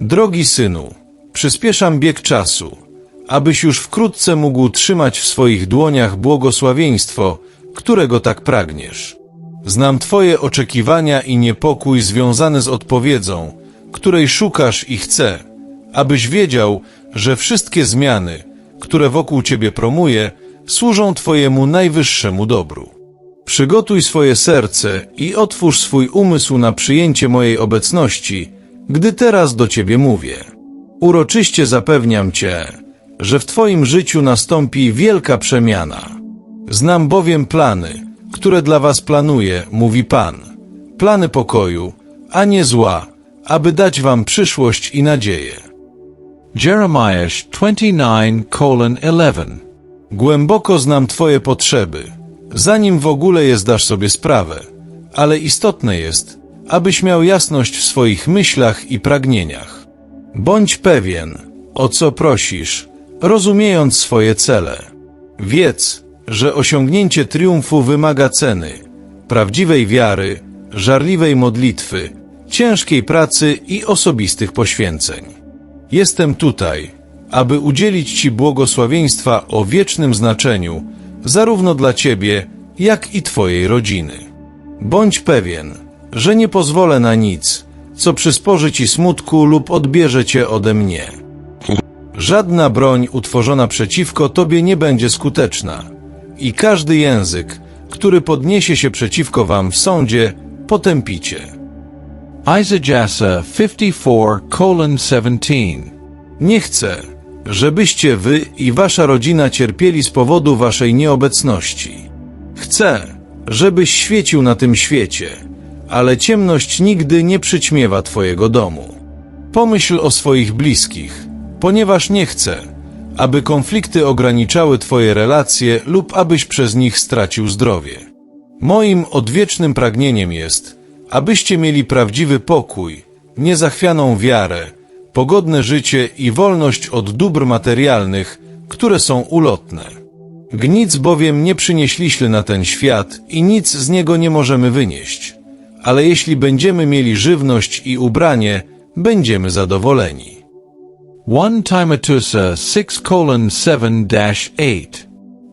Drogi synu, przyspieszam bieg czasu, abyś już wkrótce mógł trzymać w swoich dłoniach błogosławieństwo, którego tak pragniesz. Znam Twoje oczekiwania i niepokój związany z odpowiedzią, której szukasz i chcę, abyś wiedział, że wszystkie zmiany, które wokół Ciebie promuje, służą Twojemu najwyższemu dobru. Przygotuj swoje serce i otwórz swój umysł na przyjęcie mojej obecności, gdy teraz do Ciebie mówię. Uroczyście zapewniam Cię, że w Twoim życiu nastąpi wielka przemiana. Znam bowiem plany, które dla Was planuję, mówi Pan. Plany pokoju, a nie zła, aby dać Wam przyszłość i nadzieję. Jeremiah 29 colon 11. Głęboko znam Twoje potrzeby, zanim w ogóle je zdasz sobie sprawę, ale istotne jest, abyś miał jasność w swoich myślach i pragnieniach. Bądź pewien, o co prosisz, rozumiejąc swoje cele. Wiedz, że osiągnięcie triumfu wymaga ceny, prawdziwej wiary, żarliwej modlitwy, ciężkiej pracy i osobistych poświęceń. Jestem tutaj, aby udzielić Ci błogosławieństwa o wiecznym znaczeniu, zarówno dla Ciebie, jak i Twojej rodziny. Bądź pewien, że nie pozwolę na nic, co przysporzy Ci smutku lub odbierze Cię ode mnie. Żadna broń utworzona przeciwko Tobie nie będzie skuteczna i każdy język, który podniesie się przeciwko Wam w sądzie, potępicie. Isaiah 54 colon 17. Nie chcę, żebyście wy i wasza rodzina cierpieli z powodu waszej nieobecności. Chcę, żebyś świecił na tym świecie, ale ciemność nigdy nie przyćmiewa twojego domu. Pomyśl o swoich bliskich, ponieważ nie chcę, aby konflikty ograniczały twoje relacje lub abyś przez nich stracił zdrowie. Moim odwiecznym pragnieniem jest, abyście mieli prawdziwy pokój, niezachwianą wiarę, pogodne życie i wolność od dóbr materialnych, które są ulotne. Gnic bowiem nie przynieśliśmy na ten świat i nic z niego nie możemy wynieść. Ale jeśli będziemy mieli żywność i ubranie, będziemy zadowoleni. 1 Timotheus 6 colon 7 dash 8.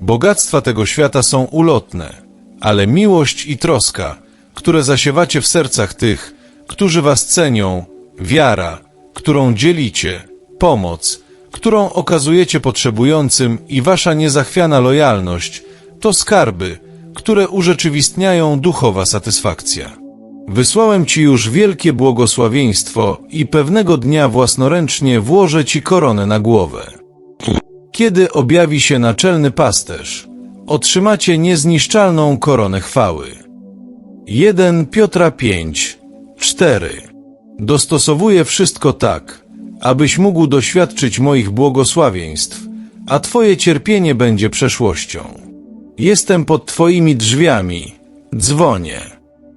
Bogactwa tego świata są ulotne, ale miłość i troska, które zasiewacie w sercach tych, którzy was cenią, wiara, którą dzielicie, pomoc, którą okazujecie potrzebującym i wasza niezachwiana lojalność, to skarby, które urzeczywistniają duchowa satysfakcja. Wysłałem ci już wielkie błogosławieństwo i pewnego dnia własnoręcznie włożę ci koronę na głowę. Kiedy objawi się naczelny pasterz, otrzymacie niezniszczalną koronę chwały. 1 Piotra 5, 4 Dostosowuję wszystko tak, abyś mógł doświadczyć moich błogosławieństw, a Twoje cierpienie będzie przeszłością. Jestem pod Twoimi drzwiami, dzwonię.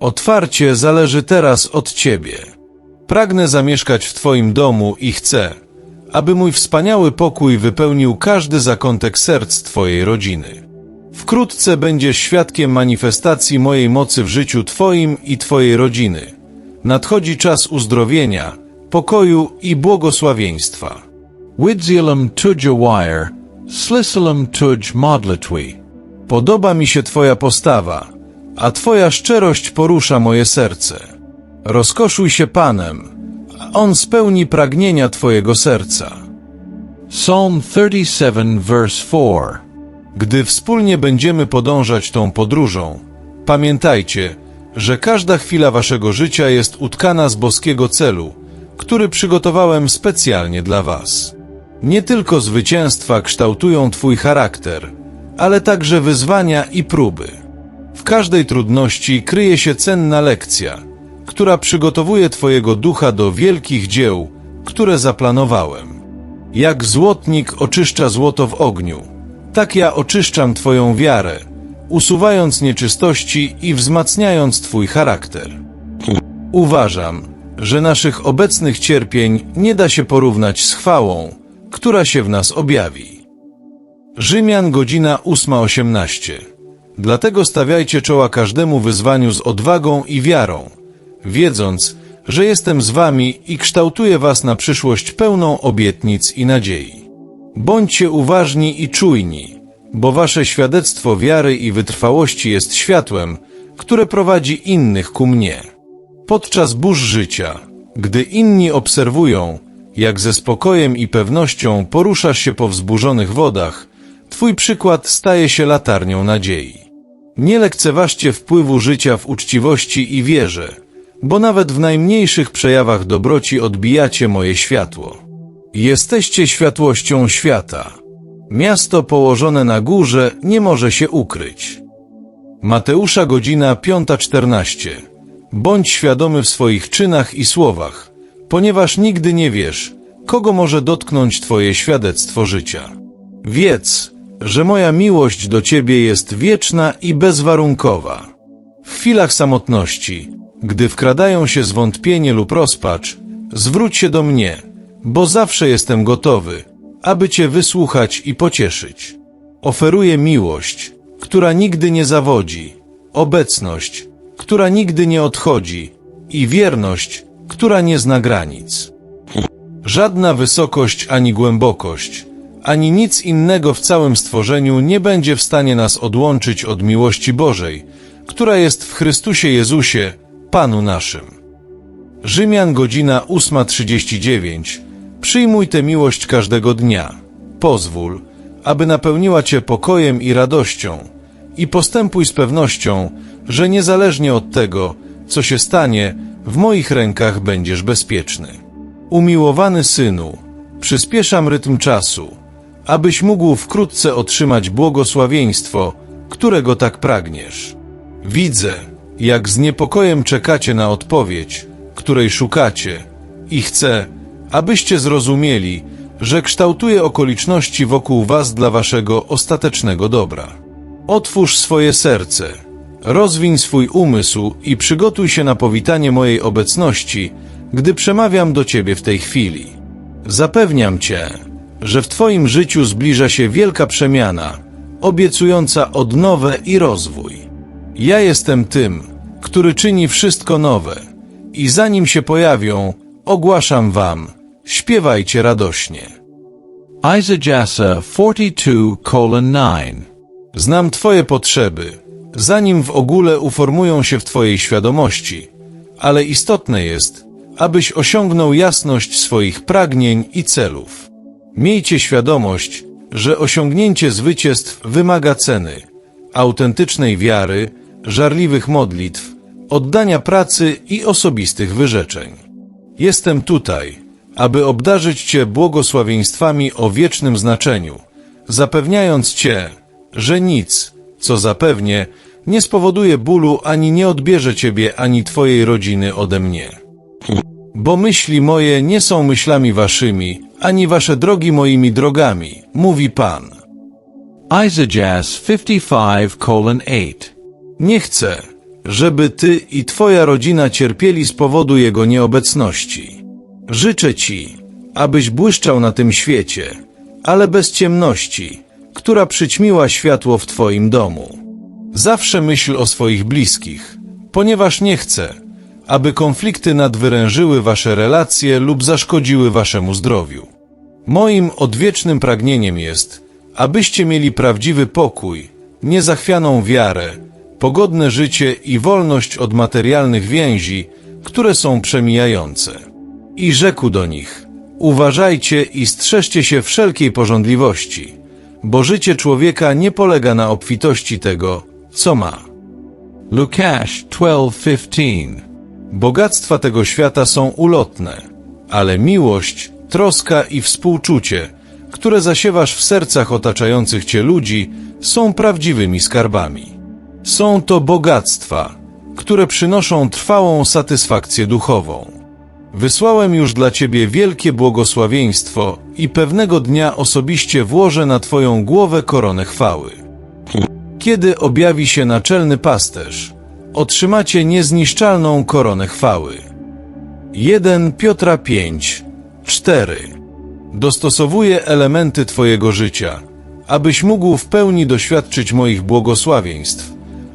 Otwarcie zależy teraz od Ciebie. Pragnę zamieszkać w Twoim domu i chcę, aby mój wspaniały pokój wypełnił każdy zakątek serc Twojej rodziny. Wkrótce będziesz świadkiem manifestacji mojej mocy w życiu Twoim i Twojej rodziny. Nadchodzi czas uzdrowienia, pokoju i błogosławieństwa. Widzilam tuja wire, slisalam tuj modlitwi. Podoba mi się Twoja postawa, a Twoja szczerość porusza moje serce. Rozkoszuj się Panem, a On spełni pragnienia Twojego serca. Psalm 37 verse 4. Gdy wspólnie będziemy podążać tą podróżą, pamiętajcie, że każda chwila Waszego życia jest utkana z boskiego celu, który przygotowałem specjalnie dla Was. Nie tylko zwycięstwa kształtują Twój charakter, ale także wyzwania i próby. W każdej trudności kryje się cenna lekcja, która przygotowuje Twojego ducha do wielkich dzieł, które zaplanowałem. Jak złotnik oczyszcza złoto w ogniu, tak ja oczyszczam Twoją wiarę, usuwając nieczystości i wzmacniając Twój charakter. Uważam, że naszych obecnych cierpień nie da się porównać z chwałą, która się w nas objawi. Rzymian godzina 8.18 Dlatego stawiajcie czoła każdemu wyzwaniu z odwagą i wiarą, wiedząc, że jestem z wami i kształtuję was na przyszłość pełną obietnic i nadziei. Bądźcie uważni i czujni, bo wasze świadectwo wiary i wytrwałości jest światłem, które prowadzi innych ku mnie. Podczas burz życia, gdy inni obserwują, jak ze spokojem i pewnością poruszasz się po wzburzonych wodach, twój przykład staje się latarnią nadziei. Nie lekceważcie wpływu życia w uczciwości i wierze, bo nawet w najmniejszych przejawach dobroci odbijacie moje światło. Jesteście światłością świata. Miasto położone na górze nie może się ukryć. Mateusza godzina 5.14. Bądź świadomy w swoich czynach i słowach, ponieważ nigdy nie wiesz, kogo może dotknąć Twoje świadectwo życia. Wiedz, że moja miłość do Ciebie jest wieczna i bezwarunkowa. W chwilach samotności, gdy wkradają się zwątpienie lub rozpacz, zwróć się do mnie, bo zawsze jestem gotowy, aby Cię wysłuchać i pocieszyć. Oferuję miłość, która nigdy nie zawodzi, obecność, która nigdy nie odchodzi i wierność, która nie zna granic. Żadna wysokość ani głębokość, ani nic innego w całym stworzeniu nie będzie w stanie nas odłączyć od miłości Bożej, która jest w Chrystusie Jezusie, Panu naszym. Rzymian godzina 8.39. Przyjmuj tę miłość każdego dnia. Pozwól, aby napełniła Cię pokojem i radością i postępuj z pewnością, że niezależnie od tego, co się stanie, w moich rękach będziesz bezpieczny. Umiłowany synu, przyspieszam rytm czasu, abyś mógł wkrótce otrzymać błogosławieństwo, którego tak pragniesz. Widzę, jak z niepokojem czekacie na odpowiedź, której szukacie, i chcę, abyście zrozumieli, że kształtuję okoliczności wokół was dla waszego ostatecznego dobra. Otwórz swoje serce, rozwiń swój umysł i przygotuj się na powitanie mojej obecności, gdy przemawiam do ciebie w tej chwili. Zapewniam cię, że w twoim życiu zbliża się wielka przemiana, obiecująca odnowę i rozwój. Ja jestem tym, który czyni wszystko nowe i zanim się pojawią, ogłaszam wam, śpiewajcie radośnie. Isaiah 42 colon 9. Znam Twoje potrzeby, zanim w ogóle uformują się w Twojej świadomości, ale istotne jest, abyś osiągnął jasność swoich pragnień i celów. Miejcie świadomość, że osiągnięcie zwycięstw wymaga ceny, autentycznej wiary, żarliwych modlitw, oddania pracy i osobistych wyrzeczeń. Jestem tutaj, aby obdarzyć Cię błogosławieństwami o wiecznym znaczeniu, zapewniając Cię, że nic, co zapewnię, nie spowoduje bólu ani nie odbierze Ciebie ani Twojej rodziny ode mnie. Bo myśli moje nie są myślami Waszymi, ani Wasze drogi moimi drogami, mówi Pan. Isaiah 55 colon 8. Nie chcę, żeby Ty i Twoja rodzina cierpieli z powodu Jego nieobecności. Życzę Ci, abyś błyszczał na tym świecie, ale bez ciemności, która przyćmiła światło w Twoim domu. Zawsze myśl o swoich bliskich, ponieważ nie chcę, aby konflikty nadwyrężyły Wasze relacje lub zaszkodziły Waszemu zdrowiu. Moim odwiecznym pragnieniem jest, abyście mieli prawdziwy pokój, niezachwianą wiarę, pogodne życie i wolność od materialnych więzi, które są przemijające. I rzekł do nich: Uważajcie i strzeżcie się wszelkiej porządliwości, bo życie człowieka nie polega na obfitości tego, co ma. Lukasz 12:15. Bogactwa tego świata są ulotne, ale miłość, troska i współczucie, które zasiewasz w sercach otaczających cię ludzi, są prawdziwymi skarbami. Są to bogactwa, które przynoszą trwałą satysfakcję duchową. Wysłałem już dla ciebie wielkie błogosławieństwo i pewnego dnia osobiście włożę na twoją głowę koronę chwały. Kiedy objawi się naczelny pasterz, otrzymacie niezniszczalną koronę chwały. 1 Piotra 5, 4 Dostosowuję elementy Twojego życia, abyś mógł w pełni doświadczyć moich błogosławieństw,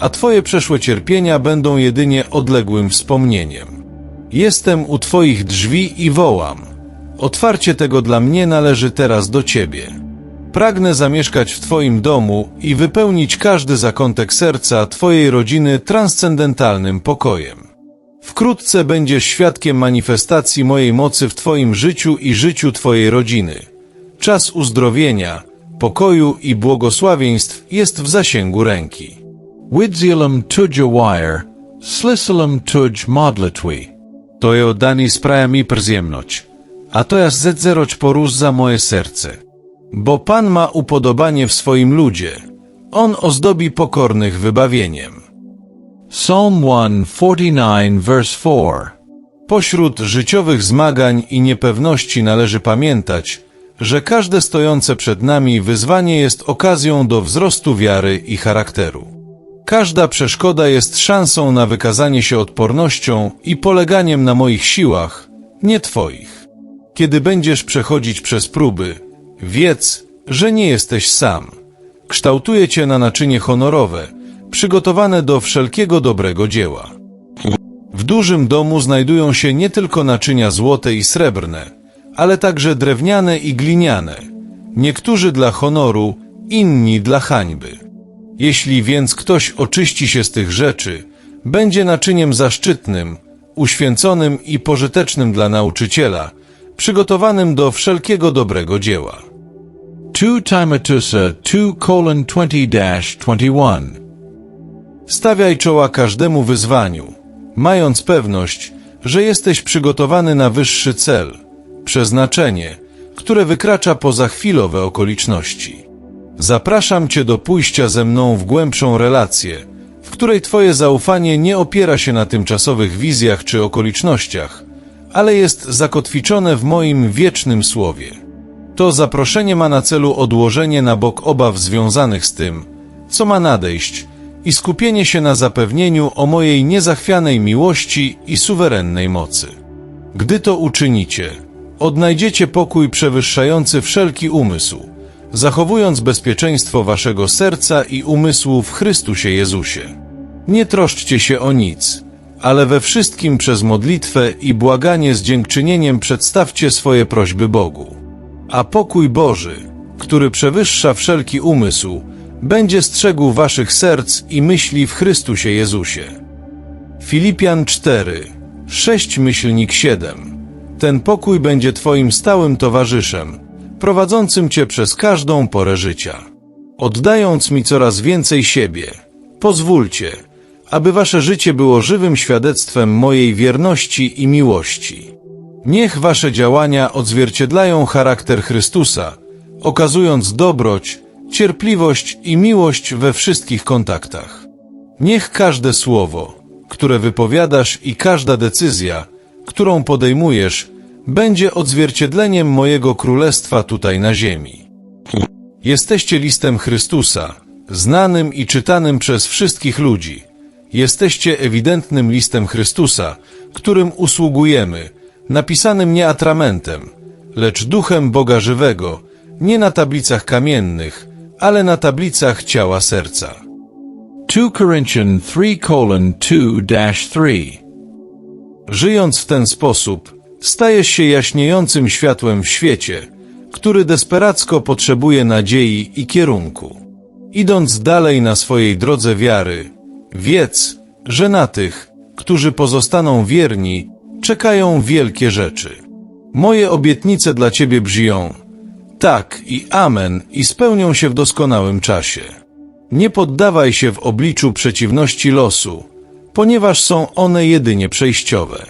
a Twoje przeszłe cierpienia będą jedynie odległym wspomnieniem. Jestem u Twoich drzwi i wołam. Otwarcie tego dla mnie należy teraz do Ciebie. Pragnę zamieszkać w Twoim domu i wypełnić każdy zakątek serca Twojej rodziny transcendentalnym pokojem. Wkrótce będziesz świadkiem manifestacji mojej mocy w Twoim życiu i życiu Twojej rodziny. Czas uzdrowienia, pokoju i błogosławieństw jest w zasięgu ręki. Widzielum tuja wire, slisalum tuj modlitwi. To je oddani spraja mi przyjemność, a to ja zeroć poróz za moje serce. Bo Pan ma upodobanie w swoim ludzie. On ozdobi pokornych wybawieniem. Psalm 149 verse 4. Pośród życiowych zmagań i niepewności należy pamiętać, że każde stojące przed nami wyzwanie jest okazją do wzrostu wiary i charakteru. Każda przeszkoda jest szansą na wykazanie się odpornością i poleganiem na moich siłach, nie Twoich. Kiedy będziesz przechodzić przez próby, wiedz, że nie jesteś sam. Kształtuje Cię na naczynie honorowe, przygotowane do wszelkiego dobrego dzieła. W dużym domu znajdują się nie tylko naczynia złote i srebrne, ale także drewniane i gliniane, niektórzy dla honoru, inni dla hańby. Jeśli więc ktoś oczyści się z tych rzeczy, będzie naczyniem zaszczytnym, uświęconym i pożytecznym dla nauczyciela, przygotowanym do wszelkiego dobrego dzieła. 2 Timotheus 2 colon 20 dash 21. Stawiaj czoła każdemu wyzwaniu, mając pewność, że jesteś przygotowany na wyższy cel, przeznaczenie, które wykracza poza chwilowe okoliczności. Zapraszam Cię do pójścia ze mną w głębszą relację, w której Twoje zaufanie nie opiera się na tymczasowych wizjach czy okolicznościach, ale jest zakotwiczone w moim wiecznym słowie. To zaproszenie ma na celu odłożenie na bok obaw związanych z tym, co ma nadejść, i skupienie się na zapewnieniu o mojej niezachwianej miłości i suwerennej mocy. Gdy to uczynicie, odnajdziecie pokój przewyższający wszelki umysł, zachowując bezpieczeństwo waszego serca i umysłu w Chrystusie Jezusie. Nie troszczcie się o nic, ale we wszystkim przez modlitwę i błaganie z dziękczynieniem przedstawcie swoje prośby Bogu. A pokój Boży, który przewyższa wszelki umysł, będzie strzegł waszych serc i myśli w Chrystusie Jezusie. Filipian 4, 6 myślnik 7. Ten pokój będzie twoim stałym towarzyszem, prowadzącym cię przez każdą porę życia. Oddając mi coraz więcej siebie, pozwólcie, aby wasze życie było żywym świadectwem mojej wierności i miłości. Niech wasze działania odzwierciedlają charakter Chrystusa, okazując dobroć, cierpliwość i miłość we wszystkich kontaktach. Niech każde słowo, które wypowiadasz i każda decyzja, którą podejmujesz, będzie odzwierciedleniem mojego królestwa tutaj na ziemi. Jesteście listem Chrystusa, znanym i czytanym przez wszystkich ludzi. Jesteście ewidentnym listem Chrystusa, którym usługujemy, napisanym nie atramentem, lecz duchem Boga żywego, nie na tablicach kamiennych, ale na tablicach ciała serca. 2 Corinthians 3 colon 2 dash 3. Żyjąc w ten sposób, stajesz się jaśniejącym światłem w świecie, który desperacko potrzebuje nadziei i kierunku. Idąc dalej na swojej drodze wiary, wiedz, że na tych, którzy pozostaną wierni, czekają wielkie rzeczy. Moje obietnice dla Ciebie brzmią tak i amen i spełnią się w doskonałym czasie. Nie poddawaj się w obliczu przeciwności losu, ponieważ są one jedynie przejściowe.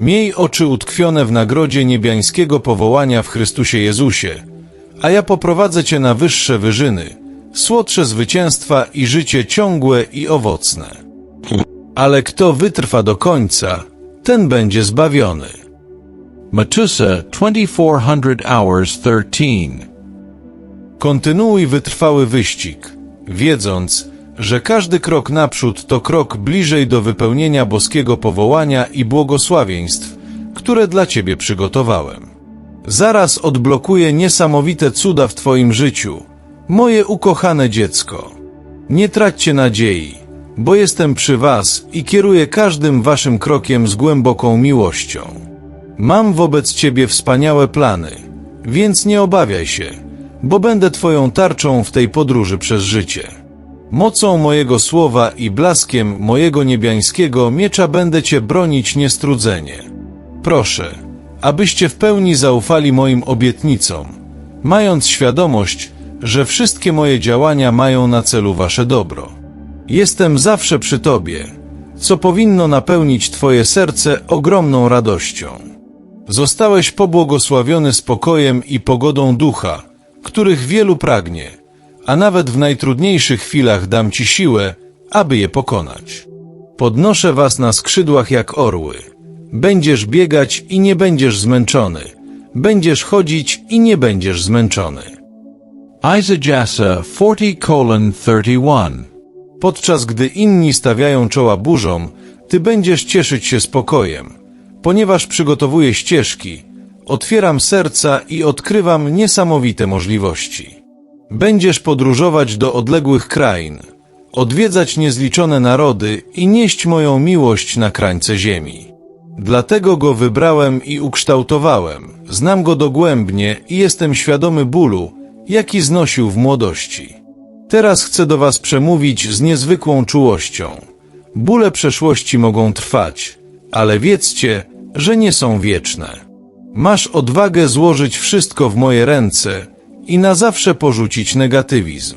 Miej oczy utkwione w nagrodzie niebiańskiego powołania w Chrystusie Jezusie, a ja poprowadzę Cię na wyższe wyżyny, słodsze zwycięstwa i życie ciągłe i owocne. Ale kto wytrwa do końca, ten będzie zbawiony. Matusa 2400 hours 13. Kontynuuj wytrwały wyścig, wiedząc, że każdy krok naprzód to krok bliżej do wypełnienia boskiego powołania i błogosławieństw, które dla Ciebie przygotowałem. Zaraz odblokuję niesamowite cuda w Twoim życiu, moje ukochane dziecko. Nie traćcie nadziei, bo jestem przy was i kieruję każdym waszym krokiem z głęboką miłością. Mam wobec ciebie wspaniałe plany, więc nie obawiaj się, bo będę twoją tarczą w tej podróży przez życie. Mocą mojego słowa i blaskiem mojego niebiańskiego miecza będę cię bronić niestrudzenie. Proszę, abyście w pełni zaufali moim obietnicom, mając świadomość, że wszystkie moje działania mają na celu wasze dobro. Jestem zawsze przy tobie, co powinno napełnić twoje serce ogromną radością. Zostałeś pobłogosławiony spokojem i pogodą ducha, których wielu pragnie, a nawet w najtrudniejszych chwilach dam ci siłę, aby je pokonać. Podnoszę was na skrzydłach jak orły. Będziesz biegać i nie będziesz zmęczony. Będziesz chodzić i nie będziesz zmęczony. Isajasa 40 colon 31. Podczas gdy inni stawiają czoła burzom, ty będziesz cieszyć się spokojem, ponieważ przygotowuję ścieżki, otwieram serca i odkrywam niesamowite możliwości. Będziesz podróżować do odległych krain, odwiedzać niezliczone narody i nieść moją miłość na krańce ziemi. Dlatego go wybrałem i ukształtowałem, znam go dogłębnie i jestem świadomy bólu, jaki znosił w młodości. Teraz chcę do Was przemówić z niezwykłą czułością. Bóle przeszłości mogą trwać, ale wiedzcie, że nie są wieczne. Masz odwagę złożyć wszystko w moje ręce i na zawsze porzucić negatywizm.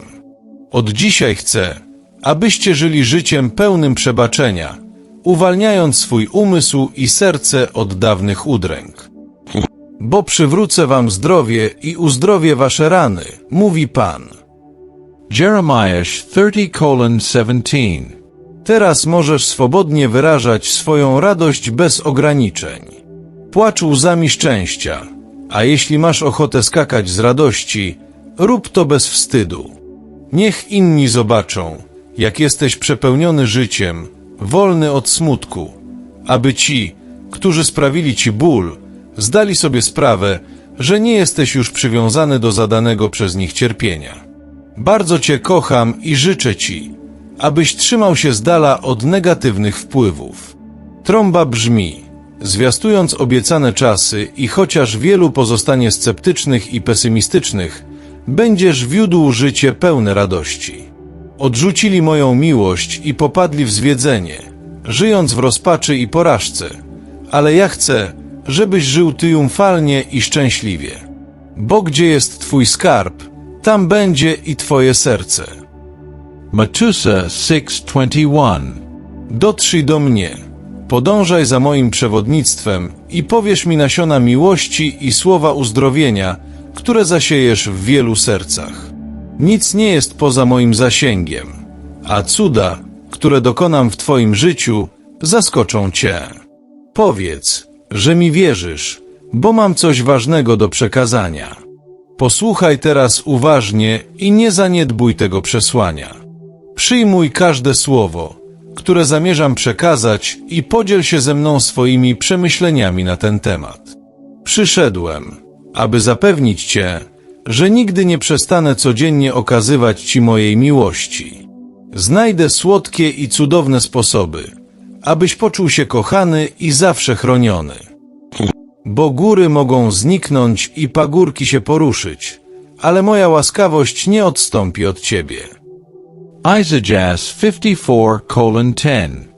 Od dzisiaj chcę, abyście żyli życiem pełnym przebaczenia, uwalniając swój umysł i serce od dawnych udręk. Bo przywrócę Wam zdrowie i uzdrowię Wasze rany, mówi Pan. Jeremiah 30 colon 17. Teraz możesz swobodnie wyrażać swoją radość bez ograniczeń. Płacz łzami szczęścia, a jeśli masz ochotę skakać z radości, rób to bez wstydu. Niech inni zobaczą, jak jesteś przepełniony życiem, wolny od smutku, aby ci, którzy sprawili ci ból, zdali sobie sprawę, że nie jesteś już przywiązany do zadanego przez nich cierpienia. Bardzo Cię kocham i życzę Ci, abyś trzymał się z dala od negatywnych wpływów. Trąba brzmi, zwiastując obiecane czasy i chociaż wielu pozostanie sceptycznych i pesymistycznych, będziesz wiódł życie pełne radości. Odrzucili moją miłość i popadli w zwiedzenie, żyjąc w rozpaczy i porażce, ale ja chcę, żebyś żył triumfalnie i szczęśliwie. Bo gdzie jest Twój skarb, tam będzie i Twoje serce. Matusa 6:21. Dotrzyj do mnie, podążaj za moim przewodnictwem i powiesz mi nasiona miłości i słowa uzdrowienia, które zasiejesz w wielu sercach. Nic nie jest poza moim zasięgiem, a cuda, które dokonam w Twoim życiu, zaskoczą Cię. Powiedz, że mi wierzysz, bo mam coś ważnego do przekazania. Posłuchaj teraz uważnie i nie zaniedbuj tego przesłania. Przyjmuj każde słowo, które zamierzam przekazać i podziel się ze mną swoimi przemyśleniami na ten temat. Przyszedłem, aby zapewnić Cię, że nigdy nie przestanę codziennie okazywać Ci mojej miłości. Znajdę słodkie i cudowne sposoby, abyś poczuł się kochany i zawsze chroniony. Bo góry mogą zniknąć i pagórki się poruszyć, ale moja łaskawość nie odstąpi od Ciebie. Isaiah 54 colon 10.